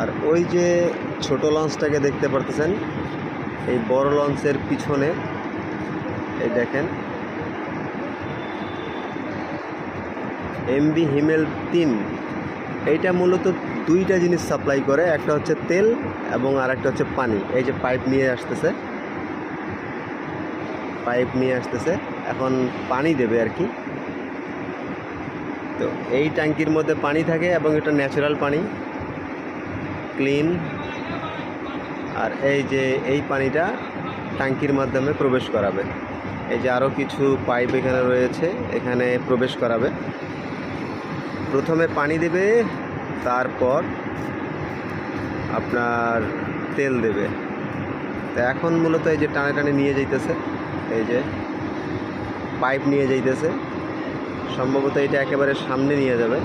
আর ওই যে ছোট লঞ্চটাকে দেখতে পারতেছেন, এই বড় লঞ্চের পিছনে, এই দেখেন। এমবি হিমেল তিন, এইটা মূলত দুইটা জিনিস সাপ্লাই করে, একটা হচ্ছে তেল এবং আর একটা হচ্ছে পানি। এই যে পাইপ নিয়ে আসতেছে, পাইপ নিয়ে আসতেছে, এখন পানি দেবে আর কি। তো এই ট্যাঙ্কির মধ্যে পানি থাকে এবং এটা ন্যাচারাল পানি। ক্লিন। আর এই যে এই পানিটা ট্যাঙ্কির মাধ্যমে প্রবেশ করাবে। এই যে আরও কিছু পাইপ এখানে রয়েছে, এখানে প্রবেশ করাবে। প্রথমে পানি দেবে, তারপর আপনার তেল দেবে। তো এখন মূলত এই যে টানে টানে নিয়ে যাইতেছে, এই যে পাইপ নিয়ে যাইতেছে। সম্ভবত এটা একেবারে সামনে নিয়ে যাবে,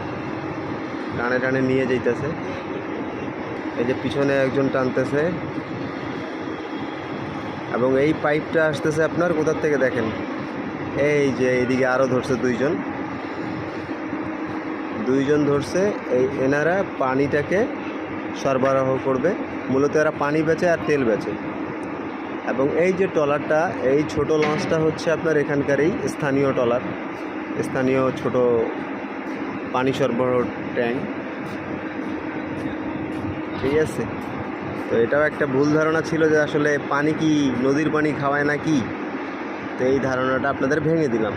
টানে টানে নিয়ে যাইতেছে। এই যে পিছনে একজন টানতেছে। এবং এই পাইপটা আসতেছে আপনার কোথার থেকে দেখেন? এই যে এইদিকে আরও ধরছে দুইজন। দুইজন ধরছে, এই এনারা পানিটাকে সরবরাহ করবে। মূলত এরা পানি বেচে আর তেল বেচে। এবং এই যে ট্রলারটা, এই ছোট লঞ্চটা হচ্ছে আপনার এখানকারই স্থানীয় ট্রলার। স্থানীয় ছোট পানি সরবরাহ ট্যাঙ্ক। ঠিক আছে। তো এটাও একটা ভুল ধারণা ছিল যে আসলে পানি কি নদীর পানি খাওয়ায় না কি? তো এই ধারণাটা আপনাদের ভেঙে দিলাম।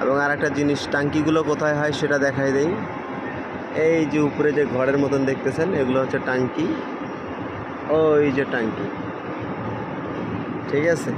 এবং আর একটা জিনিস, টাঙ্কিগুলো কোথায় হয় সেটা দেখাই দেই। এই যে উপরে যে ঘরের মতন দেখতেছেন, এগুলো হচ্ছে টাঙ্কি। ওই যে টাঙ্কি। ঠিক আছে?